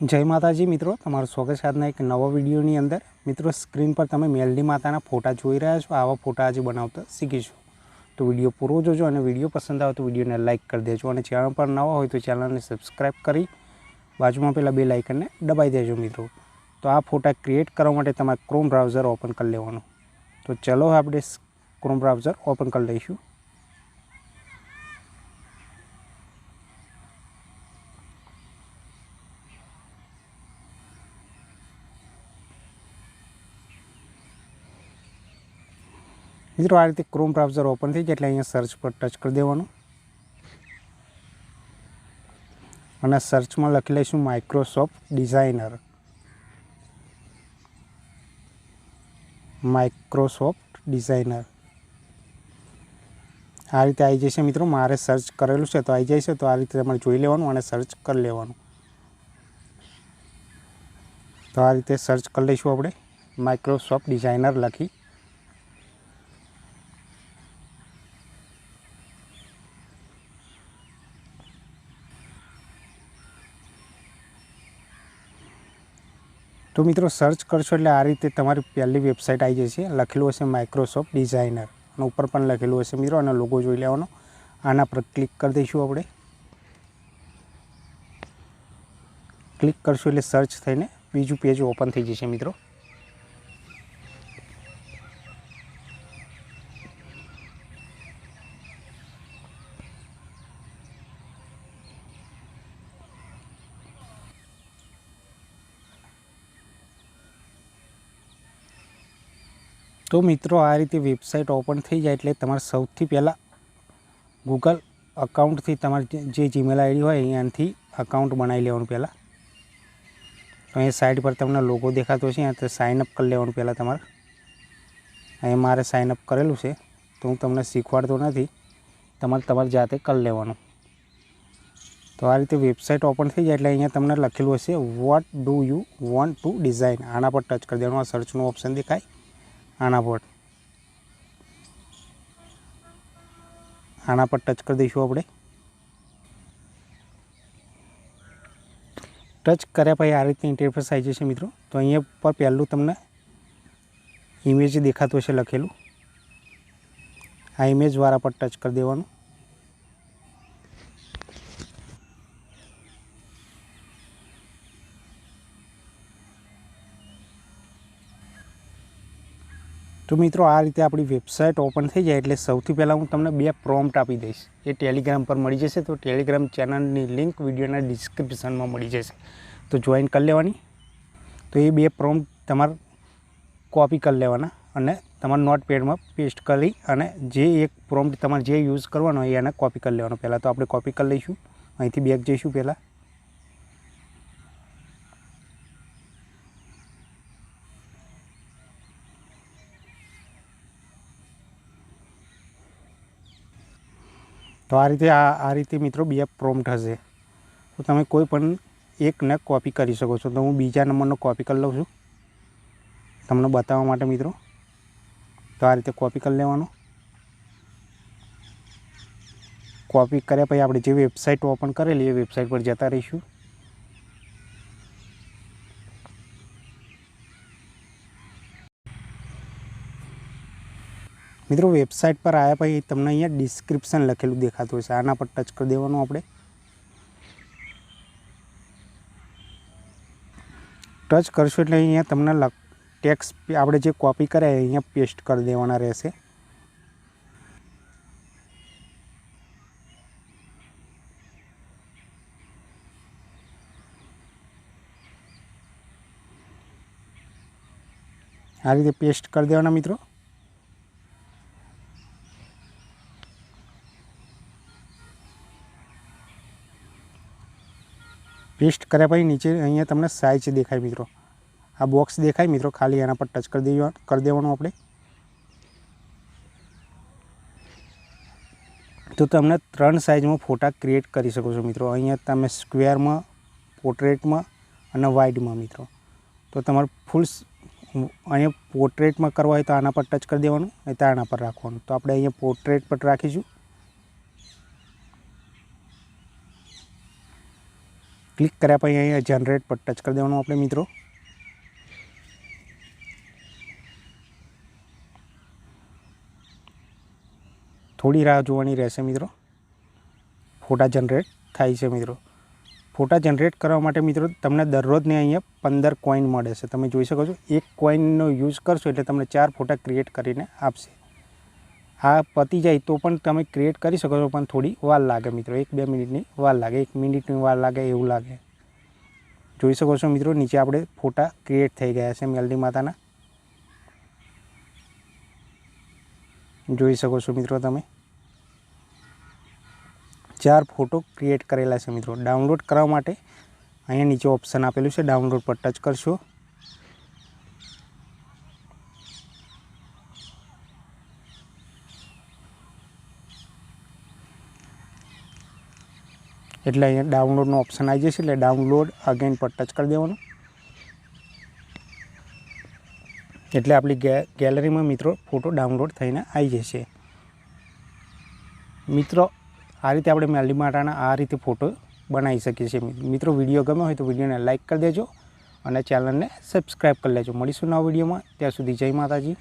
જય માતાજી મિત્રો, તમારું સ્વાગત છે આજના એક નવા વિડીયોની અંદર. મિત્રો, સ્ક્રીન પર તમે મેલડી માતાના ફોટા જોઈ રહ્યા છો. આવા ફોટા આજે બનાવતા શીખીશું. તો વીડિયો પૂરો જોજો અને વીડિયો પસંદ આવે તો વિડીયોને લાઇક કરી દેજો. અને ચેનલ પર નવા હોય તો ચેનલને સબસ્ક્રાઈબ કરી બાજુમાં પેલા બે લાઇકનને દબાઈ દેજો મિત્રો. તો આ ફોટા ક્રિએટ કરવા માટે તમારે ક્રોમ બ્રાઉઝર ઓપન કરી લેવાનું. તો ચલો આપણે ક્રોમ બ્રાઉઝર ઓપન કરી લઈશું. મિત્રો, આ રીતે ક્રોમ બ્રાઉઝર ઓપન થઈ જાય એટલે અહીંયા સર્ચ પર ટચ કરી દેવાનું. અને સર્ચમાં લખી લઈશું માઇક્રોસોફ્ટ ડિઝાઇનર માઇક્રોસોફ્ટ ડિઝાઇનર આ રીતે આવી જશે મિત્રો, મારે સર્ચ કરેલું છે તો આવી છે તો આ રીતે તમારે જોઈ લેવાનું અને સર્ચ કરી લેવાનું. તો આ રીતે સર્ચ કરી લઈશું આપણે. માઇક્રોસોફ્ટ ડિઝાઇનર લખી. તો મિત્રો સર્ચ કરશો એટલે આ રીતે તમારી પહેલી વેબસાઇટ આવી જશે. લખેલું હશે માઇક્રોસોફ્ટ ડિઝાઇનર અને ઉપર પણ લખેલું હશે મિત્રો અને લોગો જોઈ લેવાનો. આના પર ક્લિક કરી દઈશું આપણે. ક્લિક કરશું એટલે સર્ચ થઈને બીજું પેજ ઓપન થઈ જશે મિત્રો. તો મિત્રો, આ રીતે વેબસાઇટ ઓપન થઈ જાય એટલે તમારે સૌથી પહેલાં ગૂગલ અકાઉન્ટથી તમારે જે જીમેલ આઈડી હોય અહીંયાથી અકાઉન્ટ બનાવી લેવાનું પહેલાં. તો અહીંયા સાઈડ પર તમને લોગો દેખાતો છે અહીંયા સાઇન સાઇનઅપ કરી લેવાનું પહેલાં તમારે. અહીંયા મારે સાઇનઅપ કરેલું છે, તો હું તમને શીખવાડતો નથી, તમારે તમારી જાતે કરી લેવાનું. તો આ રીતે વેબસાઇટ ઓપન થઈ જાય એટલે અહીંયા તમને લખેલું હશે what do you want to design આના પર ટચ કરી દેવાનું, આ સર્ચનું ઓપ્શન દેખાય. આના પર આના પર ટચ કરી દઈશું આપણે. ટચ કર્યા પછી આ રીતની ઇન્ટરફેસ આવી જશે મિત્રો. તો અહીંયા પર પહેલું તમને ઇમેજ દેખાતું હશે લખેલું. આ ઇમેજવાળા પર ટચ કરી દેવાનું. તો મિત્રો, આ રીતે આપણી વેબસાઇટ ઓપન થઈ જાય એટલે સૌથી પહેલાં હું તમને બે પ્રોમ્પ્ટ આપી દઈશ. એ ટેલિગ્રામ પર મળી જશે, તો ટેલિગ્રામ ચેનલની લિંક વિડીયોના ડિસ્ક્રિપ્શનમાં મળી જશે. તો જોઈન કરી લેવાની. તો એ બે પ્રોમ્પ્ટ તમારે કોપી કરી લેવાના અને તમારા નોટ પેડમાં પેસ્ટ કરી અને જે એક પ્રોમ્પ્ટ તમારે જે યુઝ કરવાનો હોય એને કોપી કરી લેવાનો. પહેલાં તો આપણે કોપી કરી લઈશું. અહીંથી બેગ જઈશું પહેલાં. તો આ રીતે આ આ રીતે મિત્રો બે પ્રોમ્પ્ટ હશે. તો તમે કોઈ પણ એકને કોપી કરી શકો છો. તો હું બીજા નંબરનો કોપી કરી લઉં છું. તમને બતાવવા માટે મિત્રો. તો આ રીતે કોપી કરી લેવાનો. કોપી કર્યા પછી આપણે જે વેબસાઇટ ઓપન કરેલી એ વેબસાઇટ પર જતા રહીશું. મિત્રો વેબસાઇટ પર આવ્યા પછી તમને અહીંયા ડિસ્ક્રિપ્શન લખેલું દેખાતું હશે. આના પર ટચ કરી દેવાનું આપણે. ટચ કરશો એટલે અહીંયા તમને ટેક્સ આપણે જે કોપી કર્યા અહીંયા પેસ્ટ કરી દેવાના રહેશે. આ રીતે પેસ્ટ કરી દેવાના મિત્રો. પેસ્ટ કર્યા પછી નીચે અહીંયા તમને સાઇઝ દેખાય મિત્રો. આ બોક્સ દેખાય મિત્રો, ખાલી એના પર ટચ કરી દેવા કરી દેવાનું આપણે. તો તમને ત્રણ સાઇઝમાં ફોટા ક્રિએટ કરી શકો છો મિત્રો. અહીંયા તમે સ્ક્વેરમાં પોર્ટ્રેટમાં અને વાઇડમાં મિત્રો. તો તમારે ફૂલ અહીંયા પોર્ટ્રેટમાં કરવા હોય તો આના પર ટચ કરી દેવાનું, નહીં તો આના પર રાખવાનું. તો આપણે અહીંયા પોર્ટ્રેટ પર રાખીશું. ક્લિક કર્યા પછી અહીંયા જનરેટ પર ટચ કરી દેવાનું આપણે મિત્રો. થોડી રાહ જોવાની રહેશે મિત્રો. ફોટા જનરેટ થાય છે મિત્રો. ફોટા જનરેટ કરવા માટે મિત્રો તમને દરરોજને અહીંયા પંદર કોઈન મળે છે. તમે જોઈ શકો છો, એક કોઈનનો યુઝ કરશો એટલે તમને ચાર ફોટા ક્રિએટ કરીને આપશે. આ પતી જાય તો પણ તમે ક્રિએટ કરી શકો છો, પણ થોડી વાર લાગે મિત્રો. એક, બે મિનિટની વાર લાગે, એક મિનિટની વાર લાગે એવું લાગે. જોઈ શકો છો મિત્રો, નીચે આપણે ફોટા ક્રિએટ થઈ ગયા છે મેલડી માતાના. જોઈ શકો છો મિત્રો તમે. ચાર ફોટો ક્રિએટ કરેલા છે મિત્રો. ડાઉનલોડ કરવા માટે અહીંયા નીચે ઓપ્શન આપેલું છે ડાઉનલોડ પર ટચ કરશો. એટલે અહીંયા ડાઉનલોડનો ઓપ્શન આવી જશે એટલે ડાઉનલોડ અગેન પર ટચ કરી દેવાનું. એટલે આપણી ગેલેરીમાં મિત્રો ફોટો ડાઉનલોડ થઈને આવી જશે. મિત્રો, આ રીતે આપણે મેલડી માટાના આ રીતે ફોટો બનાવી શકીએ છીએ. મિત્રો વીડિયો ગમ્યો હોય તો વિડીયોને લાઇક કરી દેજો અને ચેનલને સબસ્ક્રાઈબ કરી લેજો. મળીશું નવા વિડીયોમાં. ત્યાં સુધી જય માતાજી.